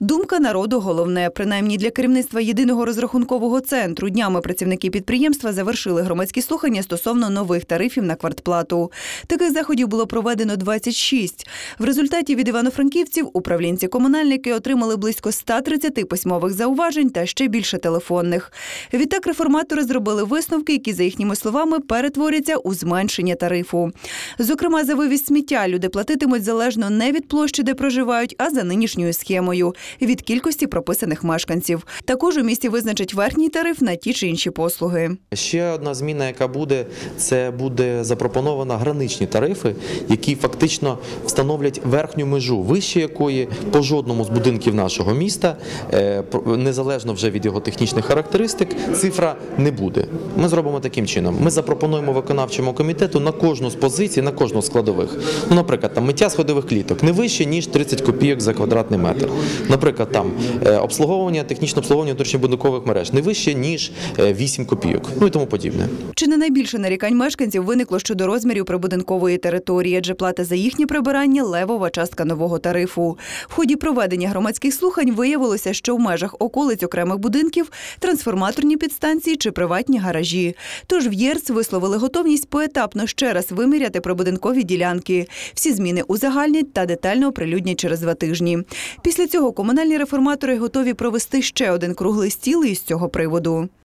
Думка народу головне. Принаймні для керівництва єдиного розрахункового центру днями працівники підприємства завершили громадські слухання стосовно нових тарифів на квартплату. Таких заходів було проведено 26. В результаті від івано-франківців управлінці-комунальники отримали близько 130 письмових зауважень та ще більше телефонних. Відтак реформатори зробили висновки, які, за їхніми словами, перетворяться у зменшення тарифу. Зокрема, за вивіз сміття люди платитимуть залежно не від площі, де проживають, а за нинішньою схемою від кількості прописаних мешканців. Також у місті визначать верхній тариф на ті чи інші послуги. Ще одна зміна, яка буде, це буде запропоновано граничні тарифи, які фактично встановлять верхню межу, вище якої по жодному з будинків нашого міста, е, незалежно вже від його технічних характеристик, цифра не буде. Ми зробимо таким чином. Ми запропонуємо виконавчому комітету на кожну з позицій, на кожну з складових. Ну, наприклад, там миття сходових кліток не вище ніж 30 копійок за квадратний метр. Наприклад, там е, обслуговування, технічне обслуговування внутрішньобудинкових мереж не вище ніж е, 8 копійок. Ну і тому подібне. Чи не найбільше нарікань мешканців виникло щодо розмірів прибудинкової території, адже плата за їхнє прибирання левова частка нового тарифу. В ході проведення громадських слухань виявилося, що в межах околиць окремих будинків трансформаторні підстанції чи приватні гаражі. Тож в ЄРЦ висловили готовність поетапно ще раз виміряти прибудинкові ділянки. Всі зміни узагальнять та детально оприлюднять через два тижні. Після цього комунальні реформатори готові провести ще один круглий стіл із цього приводу.